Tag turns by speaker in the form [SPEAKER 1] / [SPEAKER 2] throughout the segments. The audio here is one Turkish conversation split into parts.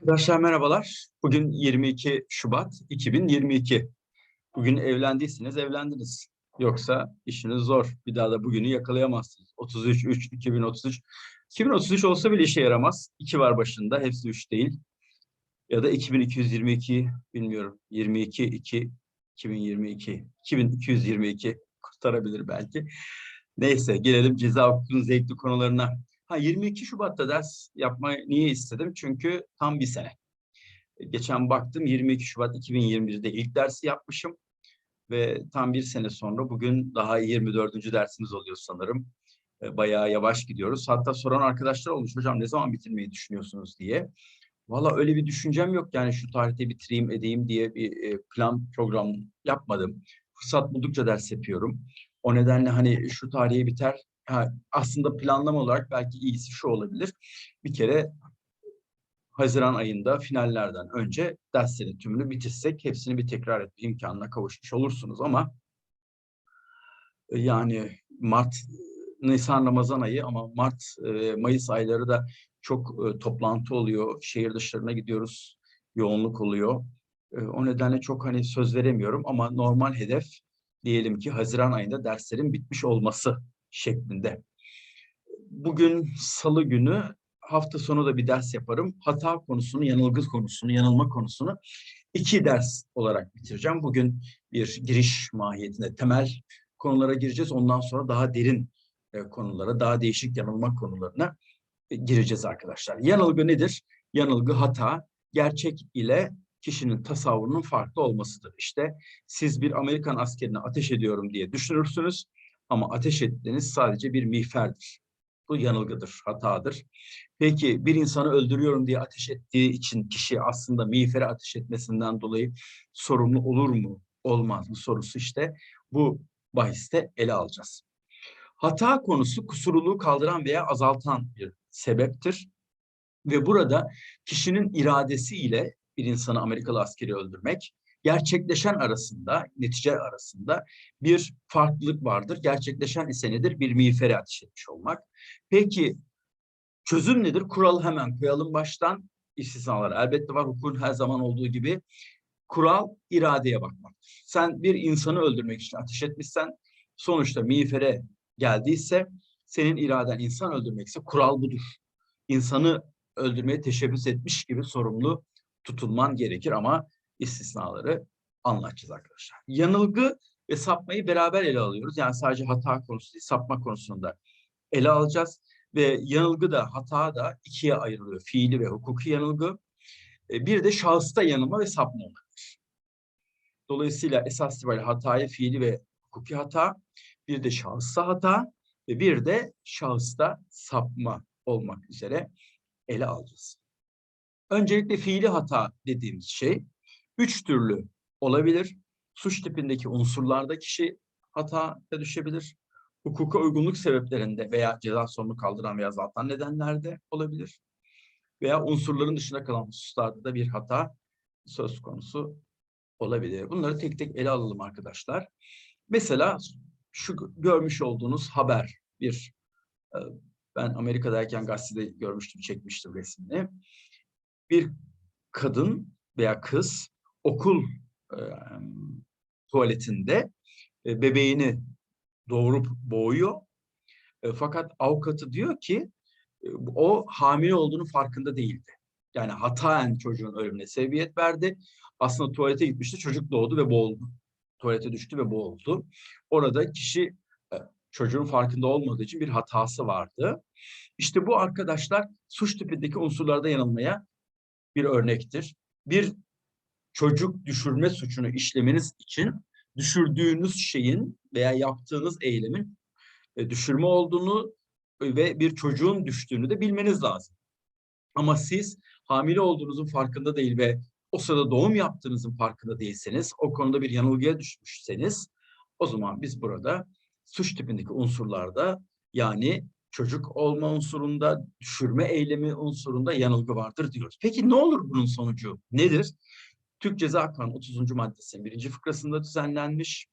[SPEAKER 1] Arkadaşlar merhabalar. Bugün 22 Şubat 2022. Bugün evlendiyseniz evlendiniz. Yoksa işiniz zor. Bir daha da bugünü yakalayamazsınız. 33 3 2033. 2033 olsa bile işe yaramaz. 2 var başında. Hepsi 3 değil. Ya da 2222 bilmiyorum. 22 2 2022 2222 kurtarabilir belki. Neyse gelelim ceza hukukunun zevkli konularına. Ha 22 Şubat'ta ders yapmayı niye istedim? Çünkü tam bir sene. Geçen baktım 22 Şubat 2021'de ilk dersi yapmışım. Ve tam bir sene sonra bugün daha 24. dersimiz oluyor sanırım. E, Bayağı yavaş gidiyoruz. Hatta soran arkadaşlar olmuş hocam ne zaman bitirmeyi düşünüyorsunuz diye. Valla öyle bir düşüncem yok yani şu tarihte bitireyim edeyim diye bir e, plan program yapmadım. Fırsat buldukça ders yapıyorum. O nedenle hani şu tarihe biter ha, aslında planlama olarak belki iyisi şu olabilir. Bir kere Haziran ayında finallerden önce derslerin tümünü bitirsek hepsini bir tekrar etme imkanına kavuşmuş olursunuz ama e, yani Mart, Nisan, Ramazan ayı ama Mart, e, Mayıs ayları da çok e, toplantı oluyor. Şehir dışlarına gidiyoruz. Yoğunluk oluyor. O nedenle çok hani söz veremiyorum ama normal hedef diyelim ki Haziran ayında derslerin bitmiş olması şeklinde. Bugün salı günü hafta sonu da bir ders yaparım. Hata konusunu, yanılgı konusunu, yanılma konusunu iki ders olarak bitireceğim. Bugün bir giriş mahiyetinde temel konulara gireceğiz. Ondan sonra daha derin e, konulara, daha değişik yanılma konularına e, gireceğiz arkadaşlar. Yanılgı nedir? Yanılgı hata, gerçek ile kişinin tasavvurunun farklı olmasıdır. İşte siz bir Amerikan askerine ateş ediyorum diye düşünürsünüz. Ama ateş ettiğiniz sadece bir miğferdir. Bu yanılgıdır, hatadır. Peki bir insanı öldürüyorum diye ateş ettiği için kişi aslında miğfere ateş etmesinden dolayı sorumlu olur mu, olmaz mı sorusu işte bu bahiste ele alacağız. Hata konusu kusurluluğu kaldıran veya azaltan bir sebeptir. Ve burada kişinin iradesiyle bir insanı Amerikalı askeri öldürmek gerçekleşen arasında, netice arasında bir farklılık vardır. Gerçekleşen ise nedir? Bir miğfere ateş etmiş olmak. Peki çözüm nedir? Kuralı hemen koyalım baştan. İstisnalar elbette var. Hukukun her zaman olduğu gibi. Kural iradeye bakmaktır. Sen bir insanı öldürmek için ateş etmişsen sonuçta miğfere geldiyse senin iraden insan öldürmekse kural budur. İnsanı öldürmeye teşebbüs etmiş gibi sorumlu tutulman gerekir ama istisnaları anlatacağız arkadaşlar. Yanılgı ve sapmayı beraber ele alıyoruz. Yani sadece hata konusu değil, sapma konusunda ele alacağız. Ve yanılgı da hata da ikiye ayrılıyor. Fiili ve hukuki yanılgı. E, bir de şahısta yanılma ve sapma olabilir. Dolayısıyla esas itibariyle hatayı fiili ve hukuki hata, bir de şahısta hata ve bir de şahısta sapma olmak üzere ele alacağız. Öncelikle fiili hata dediğimiz şey üç türlü olabilir. Suç tipindeki unsurlarda kişi hataya düşebilir. Hukuka uygunluk sebeplerinde veya ceza sorumlu kaldıran veya azaltan nedenlerde olabilir. Veya unsurların dışında kalan hususlarda da bir hata söz konusu olabilir. Bunları tek tek ele alalım arkadaşlar. Mesela şu görmüş olduğunuz haber bir e, ben Amerika'dayken gazetede görmüştüm, çekmiştim resmini. Bir kadın veya kız okul e, tuvaletinde e, bebeğini doğurup boğuyor. E, fakat avukatı diyor ki e, o hamile olduğunu farkında değildi. Yani hataen çocuğun ölümüne sebebiyet verdi. Aslında tuvalete gitmişti, çocuk doğdu ve boğuldu. Tuvalete düştü ve boğuldu. Orada kişi e, çocuğun farkında olmadığı için bir hatası vardı. İşte bu arkadaşlar suç tipindeki unsurlarda yanılmaya bir örnektir. Bir çocuk düşürme suçunu işlemeniz için düşürdüğünüz şeyin veya yaptığınız eylemin e, düşürme olduğunu ve bir çocuğun düştüğünü de bilmeniz lazım. Ama siz hamile olduğunuzun farkında değil ve o sırada doğum yaptığınızın farkında değilseniz, o konuda bir yanılgıya düşmüşseniz, o zaman biz burada suç tipindeki unsurlarda yani çocuk olma unsurunda, düşürme eylemi unsurunda yanılgı vardır diyoruz. Peki ne olur bunun sonucu? Nedir? Türk Ceza Kanunu 30. maddesinin birinci fıkrasında düzenlenmiş.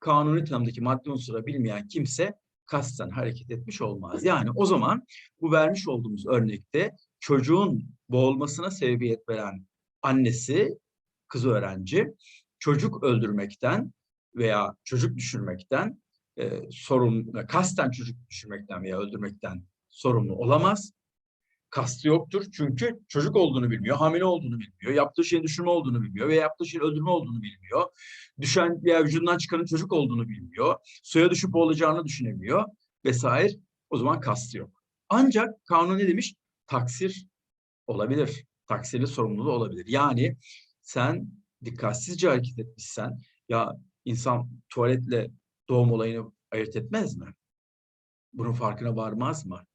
[SPEAKER 1] Kanuni tanımdaki madde unsura bilmeyen kimse kasten hareket etmiş olmaz. Yani o zaman bu vermiş olduğumuz örnekte çocuğun boğulmasına sebebiyet veren annesi, kız öğrenci çocuk öldürmekten veya çocuk düşürmekten e, sorumlu, kasten çocuk düşürmekten veya öldürmekten sorumlu olamaz. Kastı yoktur çünkü çocuk olduğunu bilmiyor, hamile olduğunu bilmiyor, yaptığı şeyin düşürme olduğunu bilmiyor veya yaptığı şeyin öldürme olduğunu bilmiyor. Düşen veya vücudundan çıkanın çocuk olduğunu bilmiyor, suya düşüp boğulacağını düşünemiyor vesaire. O zaman kastı yok. Ancak kanun ne demiş? Taksir olabilir. Taksirli sorumluluğu olabilir. Yani sen dikkatsizce hareket etmişsen ya insan tuvaletle doğum olayını ayırt etmez mi? Bunun farkına varmaz mı?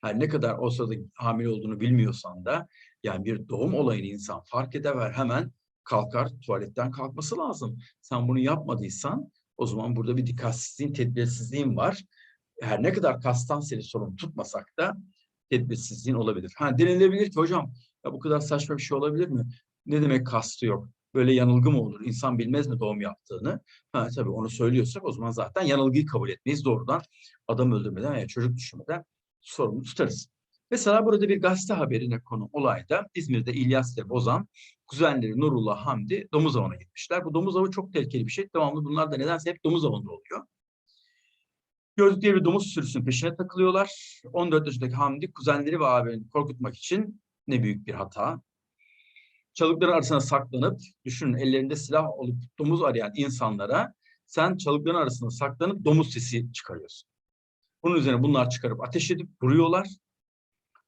[SPEAKER 1] Her ne kadar o sırada hamile olduğunu bilmiyorsan da yani bir doğum olayını insan fark eder hemen kalkar tuvaletten kalkması lazım. Sen bunu yapmadıysan o zaman burada bir dikkatsizliğin, tedbirsizliğin var. Her ne kadar kastan seni sorun tutmasak da tedbirsizliğin olabilir. Ha denilebilir ki hocam ya bu kadar saçma bir şey olabilir mi? Ne demek kastı yok? Böyle yanılgı mı olur? İnsan bilmez mi doğum yaptığını? Ha tabii onu söylüyorsak o zaman zaten yanılgıyı kabul etmeyiz. Doğrudan adam öldürmeden veya çocuk düşürmeden sorumlu tutarız. Mesela burada bir gazete haberine konu olayda İzmir'de İlyas ve Bozan kuzenleri Nurullah Hamdi domuz avına gitmişler. Bu domuz avı çok tehlikeli bir şey. Devamlı bunlar da nedense hep domuz avında oluyor. Gördükleri bir domuz sürüsünün peşine takılıyorlar. 14 yaşındaki Hamdi kuzenleri ve abini korkutmak için ne büyük bir hata. Çalıkların arasına saklanıp, düşünün ellerinde silah olup domuz arayan insanlara sen çalıkların arasına saklanıp domuz sesi çıkarıyorsun. Bunun üzerine bunlar çıkarıp ateş edip vuruyorlar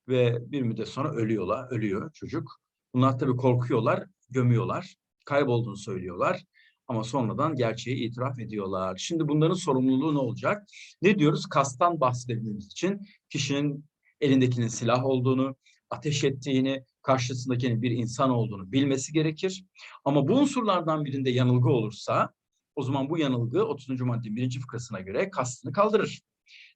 [SPEAKER 1] ve bir müddet sonra ölüyorlar, ölüyor çocuk. Bunlar tabii korkuyorlar, gömüyorlar, kaybolduğunu söylüyorlar. Ama sonradan gerçeği itiraf ediyorlar. Şimdi bunların sorumluluğu ne olacak? Ne diyoruz? Kastan bahsedebilmemiz için kişinin elindekinin silah olduğunu, ateş ettiğini, karşısındakinin bir insan olduğunu bilmesi gerekir. Ama bu unsurlardan birinde yanılgı olursa o zaman bu yanılgı 30. maddenin birinci fıkrasına göre kastını kaldırır.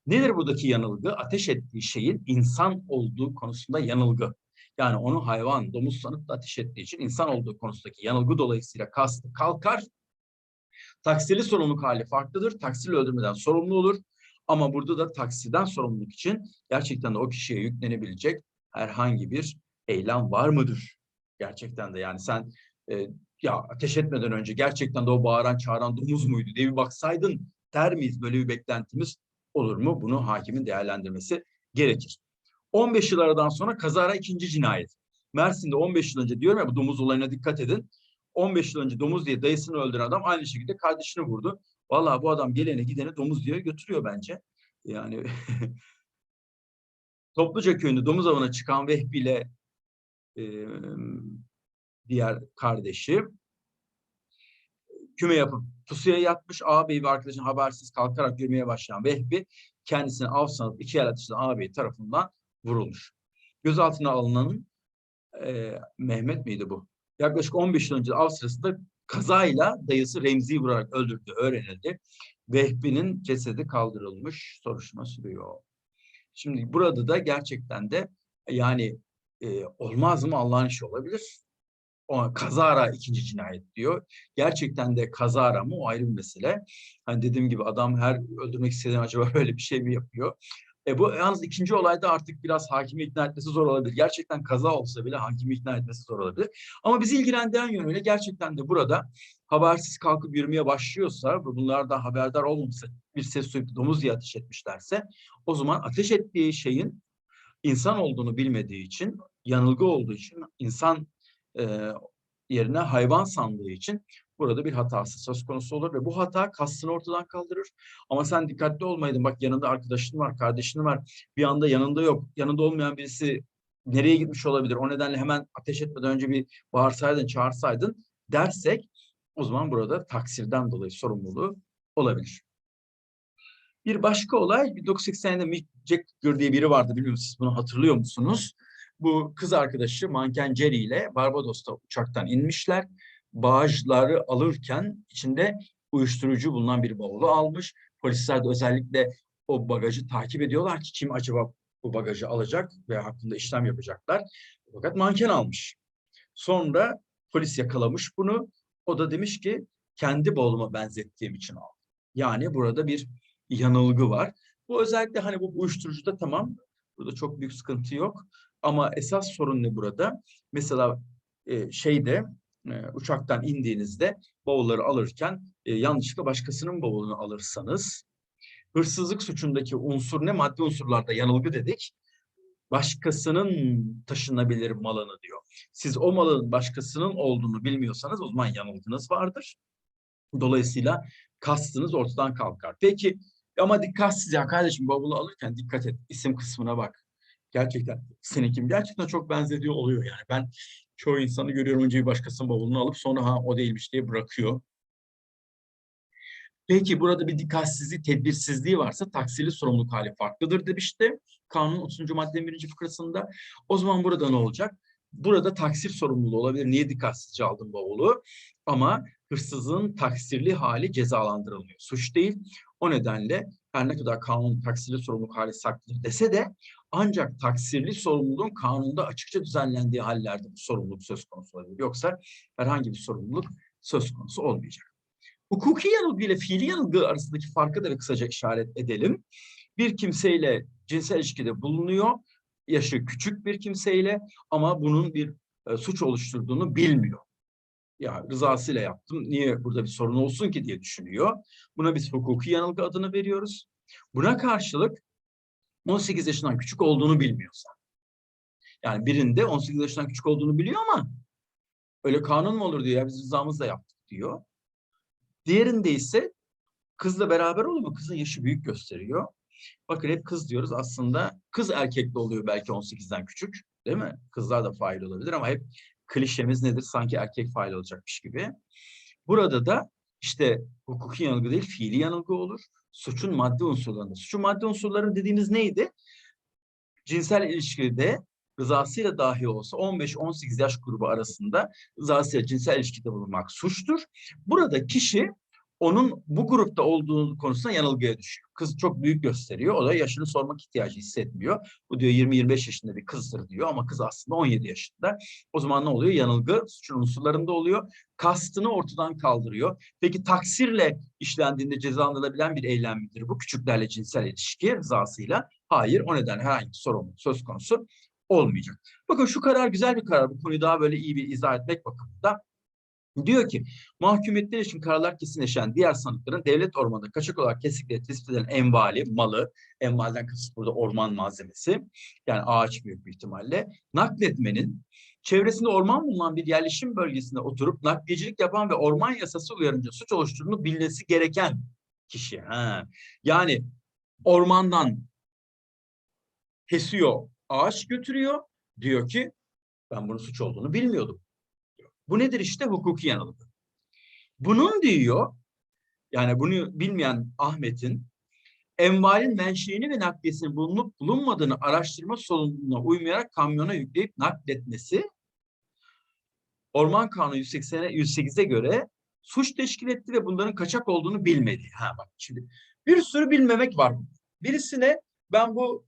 [SPEAKER 1] Nedir buradaki yanılgı? Ateş ettiği şeyin insan olduğu konusunda yanılgı. Yani onu hayvan, domuz sanıp da ateş ettiği için insan olduğu konusundaki yanılgı dolayısıyla kastı kalkar. Taksirli sorumluluk hali farklıdır. Taksirli öldürmeden sorumlu olur. Ama burada da taksiden sorumluluk için gerçekten de o kişiye yüklenebilecek herhangi bir eylem var mıdır? Gerçekten de yani sen e, ya ateş etmeden önce gerçekten de o bağıran çağıran domuz muydu diye bir baksaydın der miyiz? Böyle bir beklentimiz olur mu? Bunu hakimin değerlendirmesi gerekir. 15 yıl sonra kazara ikinci cinayet. Mersin'de 15 yıl önce diyorum ya bu domuz olayına dikkat edin. 15 yıl önce domuz diye dayısını öldüren adam aynı şekilde kardeşini vurdu. Vallahi bu adam gelene gidene domuz diye götürüyor bence. Yani Topluca köyünde domuz avına çıkan Vehbi ile e, diğer kardeşi küme yapıp pusuya yatmış. Ağabey ve arkadaşın habersiz kalkarak yürümeye başlayan Vehbi kendisini av sanıp iki el atıştan ağabey tarafından vurulmuş. Gözaltına alınanın e, Mehmet miydi bu? Yaklaşık 15 yıl önce av sırasında kazayla dayısı Remzi'yi vurarak öldürdüğü öğrenildi. Vehbi'nin cesedi kaldırılmış. Soruşturma sürüyor. Şimdi burada da gerçekten de yani e, olmaz mı Allah'ın işi olabilir. Kazara ikinci cinayet diyor. Gerçekten de kazara mı o ayrı bir mesele. Hani dediğim gibi adam her öldürmek istediğin acaba böyle bir şey mi yapıyor? E bu yalnız ikinci olayda artık biraz hakimi ikna etmesi zor olabilir. Gerçekten kaza olsa bile hakimi ikna etmesi zor olabilir. Ama bizi ilgilendiren yönüyle gerçekten de burada habersiz kalkıp yürümeye başlıyorsa bunlardan haberdar olmamışsa bir ses duyup domuz diye ateş etmişlerse o zaman ateş ettiği şeyin insan olduğunu bilmediği için yanılgı olduğu için insan e, yerine hayvan sandığı için burada bir hatası söz konusu olur ve bu hata kastını ortadan kaldırır. Ama sen dikkatli olmaydın bak yanında arkadaşın var, kardeşin var bir anda yanında yok. Yanında olmayan birisi nereye gitmiş olabilir? O nedenle hemen ateş etmeden önce bir bağırsaydın, çağırsaydın dersek o zaman burada taksirden dolayı sorumluluğu olabilir. Bir başka olay 1980'de Mick Jagger diye biri vardı bilmiyorum siz bunu hatırlıyor musunuz? Bu kız arkadaşı manken Jerry ile Barbados'ta uçaktan inmişler. Bağışları alırken içinde uyuşturucu bulunan bir bavulu almış. Polisler de özellikle o bagajı takip ediyorlar ki kim acaba bu bagajı alacak ve hakkında işlem yapacaklar. Fakat manken almış. Sonra polis yakalamış bunu. O da demiş ki kendi bavuluma benzettiğim için aldım. Yani burada bir yanılgı var. Bu özellikle hani bu uyuşturucuda tamam. Burada çok büyük sıkıntı yok. Ama esas sorun ne burada? Mesela e, şeyde e, uçaktan indiğinizde bavulları alırken e, yanlışlıkla başkasının bavulunu alırsanız hırsızlık suçundaki unsur ne? Maddi unsurlarda yanılgı dedik. Başkasının taşınabilir malını diyor. Siz o malın başkasının olduğunu bilmiyorsanız o zaman yanılgınız vardır. Dolayısıyla kastınız ortadan kalkar. Peki ama dikkatsiz ya kardeşim bavulu alırken dikkat et. isim kısmına bak. Gerçekten senin kim? Gerçekten çok benzediyor oluyor yani. Ben çoğu insanı görüyorum önce bir başkasının bavulunu alıp sonra ha o değilmiş diye bırakıyor. Peki burada bir dikkatsizlik, tedbirsizliği varsa taksirli sorumluluk hali farklıdır demişti. Kanun 30. maddenin birinci fıkrasında. O zaman burada ne olacak? Burada taksir sorumluluğu olabilir. Niye dikkatsizce aldın bavulu? Ama hırsızın taksirli hali cezalandırılmıyor. Suç değil. O nedenle her ne kadar kanun taksirli sorumluluk hali saklıdır dese de ancak taksirli sorumluluğun kanunda açıkça düzenlendiği hallerde bu sorumluluk söz konusu olabilir. Yoksa herhangi bir sorumluluk söz konusu olmayacak. Hukuki yanılgı ile fiili yanılgı arasındaki farkı da kısaca işaret edelim. Bir kimseyle cinsel ilişkide bulunuyor, yaşı küçük bir kimseyle ama bunun bir e, suç oluşturduğunu bilmiyor. Ya rızasıyla yaptım, niye burada bir sorun olsun ki diye düşünüyor. Buna biz hukuki yanılgı adını veriyoruz. Buna karşılık 18 yaşından küçük olduğunu bilmiyorsa. Yani birinde 18 yaşından küçük olduğunu biliyor ama öyle kanun mu olur diyor ya biz rızamızla yaptık diyor. Diğerinde ise kızla beraber oluyor mu? Kızın yaşı büyük gösteriyor. Bakın hep kız diyoruz aslında kız erkekli oluyor belki 18'den küçük değil mi? Kızlar da fail olabilir ama hep klişemiz nedir? Sanki erkek fail olacakmış gibi. Burada da işte hukuki yanılgı değil fiili yanılgı olur. Suçun maddi unsurlarında. Suçun maddi unsurları dediğimiz neydi? Cinsel ilişkide rızasıyla dahi olsa 15-18 yaş grubu arasında rızasıyla cinsel ilişkide bulunmak suçtur. Burada kişi onun bu grupta olduğu konusunda yanılgıya düşüyor. Kız çok büyük gösteriyor. O da yaşını sormak ihtiyacı hissetmiyor. Bu diyor 20-25 yaşında bir kızdır diyor ama kız aslında 17 yaşında. O zaman ne oluyor? Yanılgı suçun unsurlarında oluyor. Kastını ortadan kaldırıyor. Peki taksirle işlendiğinde cezalandırılabilen bir eylem midir? Bu küçüklerle cinsel ilişki rızasıyla. Hayır. O nedenle herhangi bir sorumluluk söz konusu olmayacak. Bakın şu karar güzel bir karar. Bu konuyu daha böyle iyi bir izah etmek bakımında. Diyor ki mahkumiyetler için kararlar kesinleşen diğer sanıkların devlet ormanında kaçak olarak kesikleri tespit edilen envali, malı, envalden kasıt burada orman malzemesi yani ağaç büyük bir ihtimalle nakletmenin çevresinde orman bulunan bir yerleşim bölgesinde oturup nakliyecilik yapan ve orman yasası uyarınca suç oluşturduğunu bilmesi gereken kişi. Ha. Yani ormandan kesiyor, ağaç götürüyor. Diyor ki ben bunun suç olduğunu bilmiyordum. Bu nedir işte hukuki yanılgı. Bunun diyor yani bunu bilmeyen Ahmet'in envalin menşeini ve nakliyesinin bulunup bulunmadığını araştırma sorumluluğuna uymayarak kamyona yükleyip nakletmesi Orman Kanunu 180'e 108'e göre suç teşkil etti ve bunların kaçak olduğunu bilmedi. Ha bak şimdi bir sürü bilmemek var. Birisine ben bu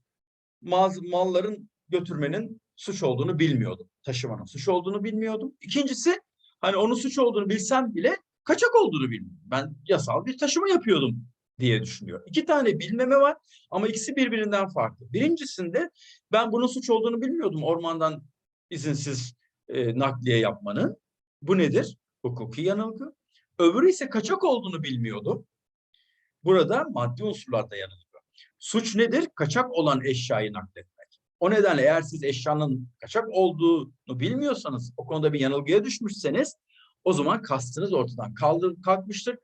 [SPEAKER 1] mal, malların götürmenin suç olduğunu bilmiyordum. Taşımanın suç olduğunu bilmiyordum. İkincisi hani onun suç olduğunu bilsem bile kaçak olduğunu bilmiyorum. Ben yasal bir taşıma yapıyordum diye düşünüyor. İki tane bilmeme var ama ikisi birbirinden farklı. Birincisinde ben bunun suç olduğunu bilmiyordum ormandan izinsiz e, nakliye yapmanın. Bu nedir? Hukuki yanılgı. Öbürü ise kaçak olduğunu bilmiyordum. Burada maddi unsurlarda yanılgı. Suç nedir? Kaçak olan eşyayı nakletmek. O nedenle eğer siz eşyanın kaçak olduğunu bilmiyorsanız, o konuda bir yanılgıya düşmüşseniz o zaman kastınız ortadan kaldır, kalkmıştır.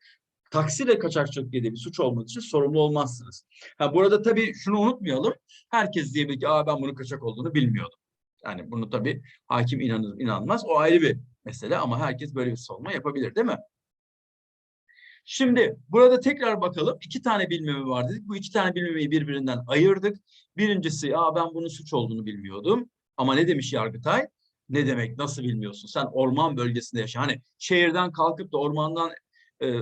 [SPEAKER 1] Taksiyle kaçakçılık diye bir suç olmadığı için sorumlu olmazsınız. Ha, burada tabii şunu unutmayalım. Herkes diyebilir ki Aa, ben bunun kaçak olduğunu bilmiyordum. Yani bunu tabii hakim inanır, inanmaz. O ayrı bir mesele ama herkes böyle bir savunma yapabilir değil mi? Şimdi burada tekrar bakalım. İki tane bilmeme var dedik. Bu iki tane bilmemeyi birbirinden ayırdık. Birincisi ya ben bunun suç olduğunu bilmiyordum. Ama ne demiş Yargıtay? Ne demek nasıl bilmiyorsun? Sen orman bölgesinde yaşa. Hani şehirden kalkıp da ormandan e,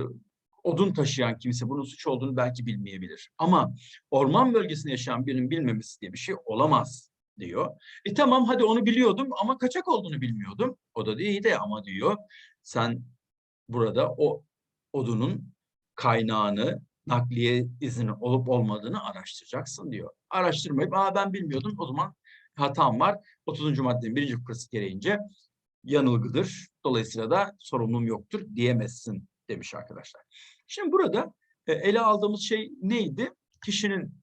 [SPEAKER 1] odun taşıyan kimse bunun suç olduğunu belki bilmeyebilir. Ama orman bölgesinde yaşayan birinin bilmemesi diye bir şey olamaz diyor. E tamam hadi onu biliyordum ama kaçak olduğunu bilmiyordum. O da değil de ama diyor sen burada o odunun kaynağını, nakliye izni olup olmadığını araştıracaksın diyor. Araştırmayıp Aa, ben bilmiyordum o zaman hatam var 30. maddenin birinci fıkrası gereğince yanılgıdır. Dolayısıyla da sorumluluğum yoktur diyemezsin demiş arkadaşlar. Şimdi burada e, ele aldığımız şey neydi? Kişinin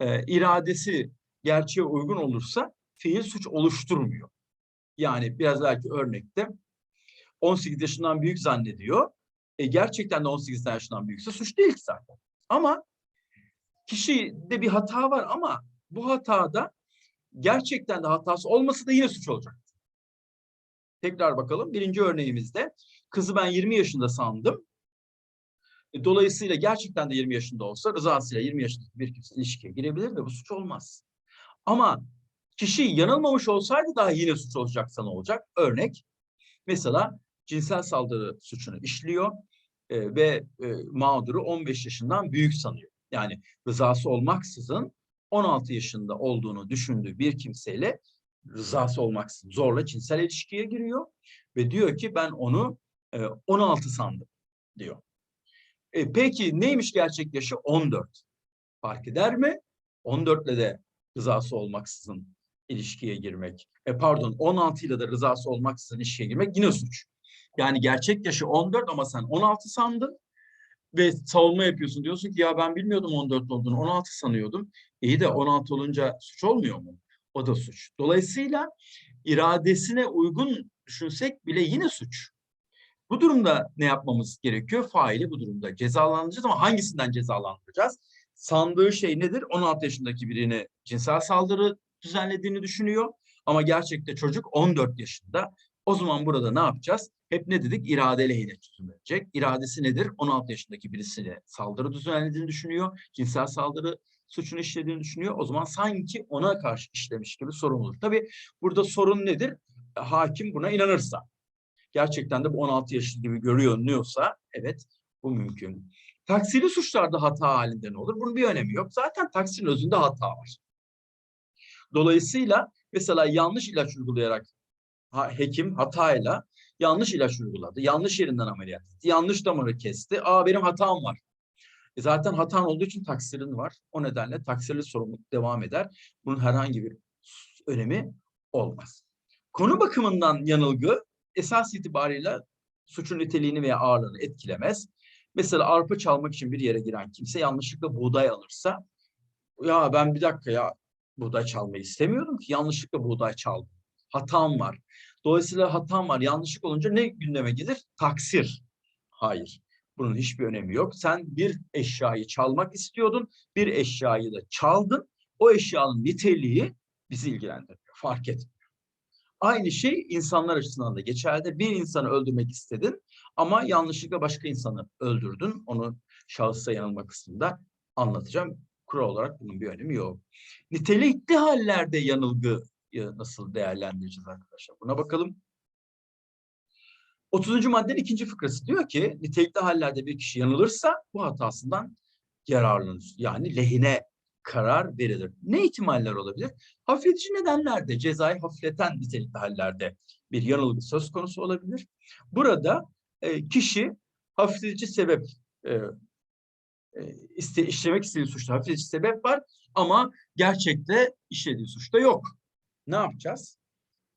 [SPEAKER 1] e, iradesi gerçeğe uygun olursa fiil suç oluşturmuyor. Yani biraz belki örnekte 18 yaşından büyük zannediyor. E, gerçekten de 18 yaşından büyükse suç değil ki zaten. Ama kişide bir hata var ama bu hatada gerçekten de hatası olmasa da yine suç olacak. Tekrar bakalım. Birinci örneğimizde kızı ben 20 yaşında sandım. E, Dolayısıyla gerçekten de 20 yaşında olsa rızasıyla 20 yaşındaki bir kimse ilişkiye girebilir de bu suç olmaz. Ama kişi yanılmamış olsaydı daha yine suç olacaksa ne olacak? Örnek mesela cinsel saldırı suçunu işliyor e, ve e, mağduru 15 yaşından büyük sanıyor. Yani rızası olmaksızın 16 yaşında olduğunu düşündüğü bir kimseyle rızası olmaksızın zorla cinsel ilişkiye giriyor ve diyor ki ben onu e, 16 sandım diyor. E, peki neymiş gerçek yaşı? 14. Fark eder mi? 14 ile de rızası olmaksızın ilişkiye girmek. E pardon 16 ile de rızası olmaksızın ilişkiye girmek yine suç. Yani gerçek yaşı 14 ama sen 16 sandın ve savunma yapıyorsun. Diyorsun ki ya ben bilmiyordum 14 olduğunu 16 sanıyordum. İyi de 16 olunca suç olmuyor mu? O da suç. Dolayısıyla iradesine uygun düşünsek bile yine suç. Bu durumda ne yapmamız gerekiyor? Faili bu durumda cezalandıracağız ama hangisinden cezalandıracağız? Sandığı şey nedir? 16 yaşındaki birini cinsel saldırı düzenlediğini düşünüyor. Ama gerçekte çocuk 14 yaşında. O zaman burada ne yapacağız? Hep ne dedik? İrade lehine çözümlenecek. İradesi nedir? 16 yaşındaki birisine saldırı düzenlediğini düşünüyor. Cinsel saldırı suçunu işlediğini düşünüyor. O zaman sanki ona karşı işlemiş gibi sorumludur. Tabii burada sorun nedir? Hakim buna inanırsa gerçekten de bu 16 yaşlı gibi görüyorsa evet bu mümkün. Taksirli suçlarda hata halinde ne olur? Bunun bir önemi yok. Zaten taksirin özünde hata var. Dolayısıyla mesela yanlış ilaç uygulayarak hekim hatayla yanlış ilaç uyguladı. Yanlış yerinden ameliyat etti. Yanlış damarı kesti. Aa benim hatam var. E zaten hatan olduğu için taksirin var. O nedenle taksirli sorumluluk devam eder. Bunun herhangi bir önemi olmaz. Konu bakımından yanılgı esas itibariyle suçun niteliğini veya ağırlığını etkilemez. Mesela arpa çalmak için bir yere giren kimse yanlışlıkla buğday alırsa ya ben bir dakika ya buğday çalmayı istemiyordum ki yanlışlıkla buğday çaldım. Hatam var. Dolayısıyla hatam var. Yanlışlık olunca ne gündeme gelir? Taksir. Hayır. Bunun hiçbir önemi yok. Sen bir eşyayı çalmak istiyordun. Bir eşyayı da çaldın. O eşyanın niteliği bizi ilgilendirmiyor. Fark etmiyor. Aynı şey insanlar açısından da geçerli. Bir insanı öldürmek istedin ama yanlışlıkla başka insanı öldürdün. Onu şahısa yanılma kısmında anlatacağım. Kural olarak bunun bir önemi yok. Nitelikli hallerde yanılgı nasıl değerlendireceğiz arkadaşlar? Buna bakalım. 30. maddenin ikinci fıkrası diyor ki nitelikli hallerde bir kişi yanılırsa bu hatasından yararlanır. Yani lehine karar verilir. Ne ihtimaller olabilir? Hafifletici nedenlerde, cezayı hafifleten nitelikli hallerde bir yanılgı söz konusu olabilir. Burada e, kişi hafifletici sebep e, e, iste, işlemek istediği suçta hafifletici sebep var ama gerçekte işlediği suçta yok. Ne yapacağız?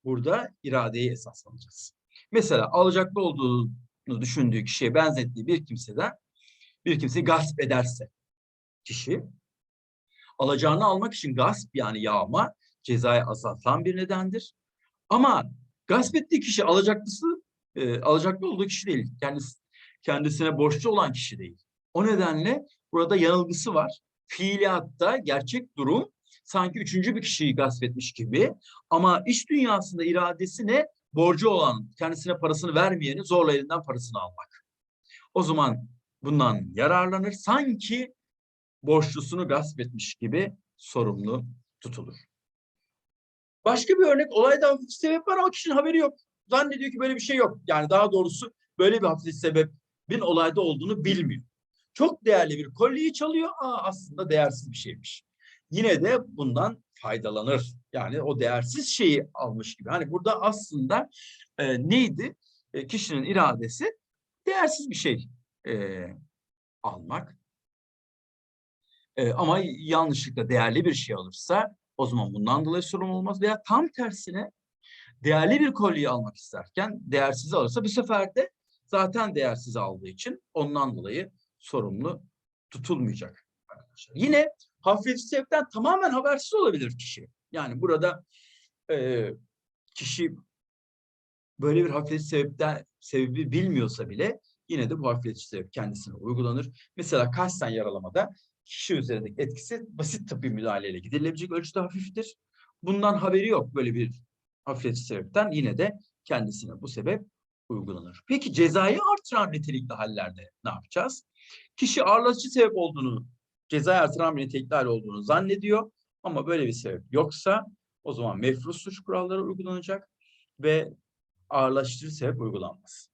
[SPEAKER 1] Burada iradeyi esas alacağız. Mesela alacaklı olduğunu düşündüğü kişiye benzettiği bir kimseden bir kimseyi gasp ederse kişi alacağını almak için gasp yani yağma cezayı azaltan bir nedendir. Ama gasp ettiği kişi alacaklısı e, alacaklı olduğu kişi değil. Kendisi, kendisine borçlu olan kişi değil. O nedenle burada yanılgısı var. Fiiliyatta gerçek durum sanki üçüncü bir kişiyi gasp etmiş gibi ama iş dünyasında iradesi ne? Borcu olan, kendisine parasını vermeyeni zorla elinden parasını almak. O zaman bundan yararlanır. Sanki borçlusunu gasp etmiş gibi sorumlu tutulur. Başka bir örnek olayda hafif sebep var ama kişinin haberi yok. Zannediyor ki böyle bir şey yok. Yani daha doğrusu böyle bir hafif sebebin olayda olduğunu bilmiyor. Çok değerli bir kolyeyi çalıyor. Aa, aslında değersiz bir şeymiş. Yine de bundan faydalanır. Yani o değersiz şeyi almış gibi. Hani burada aslında e, neydi? E, kişinin iradesi değersiz bir şey e, almak. E, ama yanlışlıkla değerli bir şey alırsa O zaman bundan dolayı sorumlu olmaz. Veya tam tersine değerli bir kolyeyi almak isterken değersiz alırsa bu sefer de zaten değersiz aldığı için ondan dolayı sorumlu tutulmayacak arkadaşlar. Yine hafif sebepten tamamen habersiz olabilir kişi. Yani burada e, kişi böyle bir hafif sebepten sebebi bilmiyorsa bile yine de bu hafifletici sebep kendisine uygulanır. Mesela kasten yaralamada kişi üzerindeki etkisi basit tıbbi müdahaleyle giderilebilecek ölçüde hafiftir. Bundan haberi yok böyle bir hafifletici sebepten yine de kendisine bu sebep uygulanır. Peki cezayı artıran nitelikli hallerde ne yapacağız? Kişi ağırlatıcı sebep olduğunu, cezayı artıran bir nitelikli hal olduğunu zannediyor ama böyle bir sebep yoksa o zaman mefruz suç kuralları uygulanacak ve ağırlaştırıcı sebep uygulanmaz.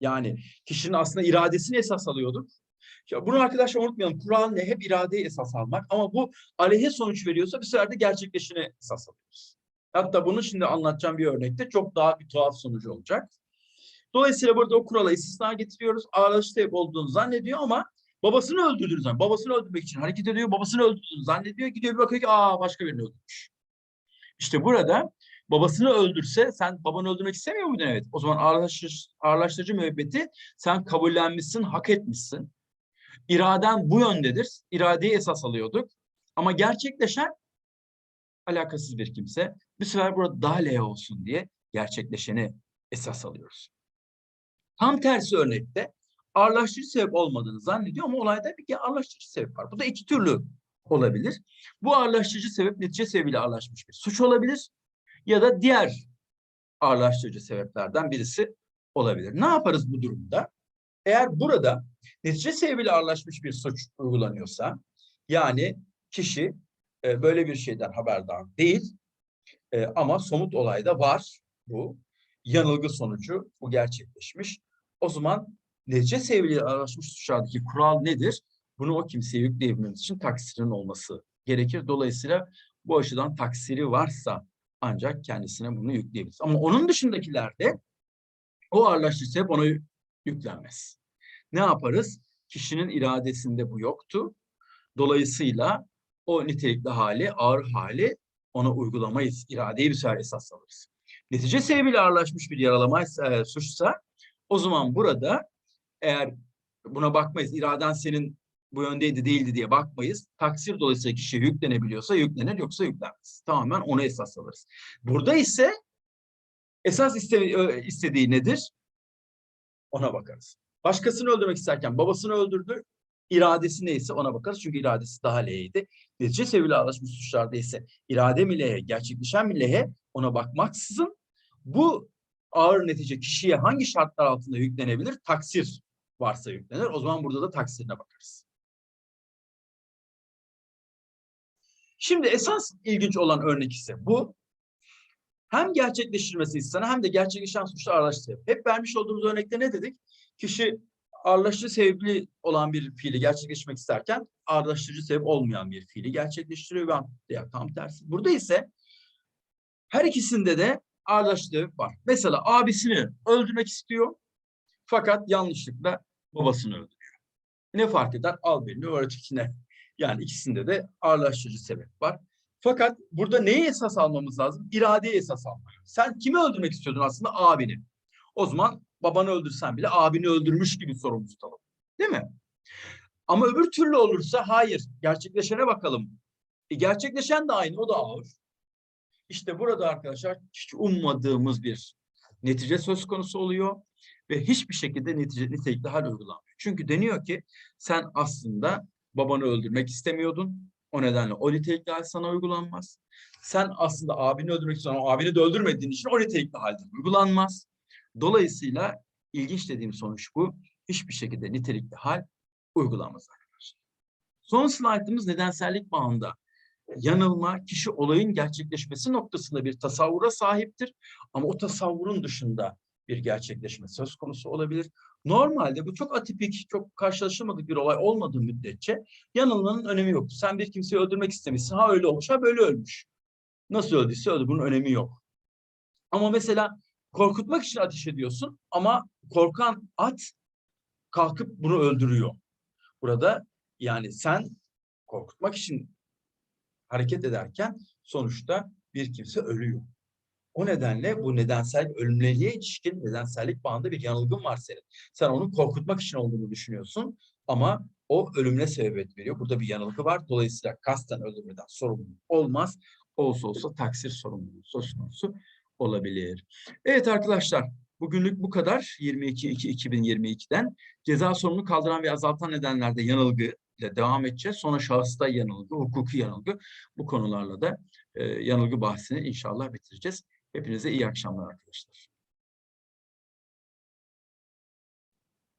[SPEAKER 1] Yani kişinin aslında iradesini esas alıyorduk. Ya bunu arkadaşlar unutmayalım. Kural ne? Hep iradeyi esas almak. Ama bu aleyhe sonuç veriyorsa bir sefer de gerçekleşine esas alıyoruz. Hatta bunu şimdi anlatacağım bir örnekte çok daha bir tuhaf sonucu olacak. Dolayısıyla burada o kurala istisna getiriyoruz. Ağırlaştı sebep olduğunu zannediyor ama babasını öldürdüğünü zannediyor. Babasını öldürmek için hareket ediyor. Babasını öldürdüğünü zannediyor. Gidiyor bir bakıyor ki aa başka birini öldürmüş. İşte burada babasını öldürse sen babanı öldürmek istemiyor muydun? Evet. O zaman ağırlaştırıcı, ağırlaştırıcı müebbeti sen kabullenmişsin, hak etmişsin. İraden bu yöndedir. İradeyi esas alıyorduk. Ama gerçekleşen alakasız bir kimse. Bir sefer burada daha leh olsun diye gerçekleşeni esas alıyoruz. Tam tersi örnekte ağırlaştırıcı sebep olmadığını zannediyor ama olayda bir ağırlaştırıcı sebep var. Bu da iki türlü olabilir. Bu ağırlaştırıcı sebep netice sebebiyle ağırlaşmış bir suç olabilir ya da diğer ağırlaştırıcı sebeplerden birisi olabilir. Ne yaparız bu durumda? Eğer burada netice sebebiyle ağırlaşmış bir suç uygulanıyorsa yani kişi e, böyle bir şeyden haberdar değil e, ama somut olayda var bu yanılgı sonucu bu gerçekleşmiş. O zaman netice sebebiyle ağırlaşmış suçlardaki kural nedir? Bunu o kimseye yükleyebilmemiz için taksirin olması gerekir. Dolayısıyla bu açıdan taksiri varsa ancak kendisine bunu yükleyebiliriz. Ama onun dışındakilerde o ağırlaştırıcı sebep ona yüklenmez. Ne yaparız? Kişinin iradesinde bu yoktu. Dolayısıyla o nitelikli hali, ağır hali ona uygulamayız. İradeyi bir sefer esas alırız. Netice sebebiyle ağırlaşmış bir yaralama e, suçsa o zaman burada eğer buna bakmayız, iraden senin bu yöndeydi değildi diye bakmayız. Taksir dolayısıyla kişiye yüklenebiliyorsa yüklenir yoksa yüklenmez. Tamamen ona esas alırız. Burada ise esas iste, istediği nedir? Ona bakarız. Başkasını öldürmek isterken babasını öldürdü. İradesi neyse ona bakarız. Çünkü iradesi daha leheydi. Netice sebebiyle ağırlaşmış suçlarda ise irade mi lehe, gerçekleşen mi lehe ona bakmaksızın bu ağır netice kişiye hangi şartlar altında yüklenebilir? Taksir varsa yüklenir. O zaman burada da taksirine bakarız. Şimdi esas ilginç olan örnek ise bu. Hem gerçekleştirmesi istenen hem de gerçekleşen suçlu ağırlaştırı. Hep vermiş olduğumuz örnekte ne dedik? Kişi ağırlaştırıcı sebepli olan bir fiili gerçekleştirmek isterken ağırlaştırıcı sebep olmayan bir fiili gerçekleştiriyor veya tam tersi. Burada ise her ikisinde de ağırlaştırıcı var. Mesela abisini öldürmek istiyor fakat yanlışlıkla babasını öldürüyor. Ne fark eder? Al birini öğretikine. Yani ikisinde de ağırlaştırıcı sebep var. Fakat burada neyi esas almamız lazım? İradeyi esas almak. Sen kimi öldürmek istiyordun aslında? Abini. O zaman babanı öldürsen bile abini öldürmüş gibi sorumlu tutalım. Değil mi? Ama öbür türlü olursa hayır. Gerçekleşene bakalım. E, gerçekleşen de aynı. O da ağır. İşte burada arkadaşlar hiç ummadığımız bir netice söz konusu oluyor ve hiçbir şekilde netice nitelikli hal uygulanmıyor. Çünkü deniyor ki sen aslında babanı öldürmek istemiyordun. O nedenle o nitelikli hal sana uygulanmaz. Sen aslında abini öldürmek istiyorsan abini de öldürmediğin için o nitelikli halde uygulanmaz. Dolayısıyla ilginç dediğim sonuç bu. Hiçbir şekilde nitelikli hal uygulanmaz arkadaşlar. Son slaytımız nedensellik bağında. Yanılma kişi olayın gerçekleşmesi noktasında bir tasavvura sahiptir. Ama o tasavvurun dışında bir gerçekleşme söz konusu olabilir. Normalde bu çok atipik, çok karşılaşılmadık bir olay olmadığı müddetçe yanılmanın önemi yoktu. Sen bir kimseyi öldürmek istemişsin. Ha öyle olmuş, ha böyle ölmüş. Nasıl öldüyse öldü. Bunun önemi yok. Ama mesela korkutmak için ateş ediyorsun ama korkan at kalkıp bunu öldürüyor. Burada yani sen korkutmak için hareket ederken sonuçta bir kimse ölüyor. O nedenle bu nedensel ölümleriye ilişkin nedensellik bağında bir yanılgın var senin. Sen onu korkutmak için olduğunu düşünüyorsun ama o ölümüne sebebiyet veriyor. Burada bir yanılgı var. Dolayısıyla kasten öldürmeden sorumlu olmaz. Olsa olsa taksir sorumluluğu söz konusu olabilir. Evet arkadaşlar bugünlük bu kadar. 22.2.2022'den ceza sorumluluğu kaldıran ve azaltan nedenlerde yanılgı ile devam edeceğiz. Sonra şahısta yanılgı, hukuki yanılgı bu konularla da e, yanılgı bahsini inşallah bitireceğiz. Hepinize iyi akşamlar arkadaşlar.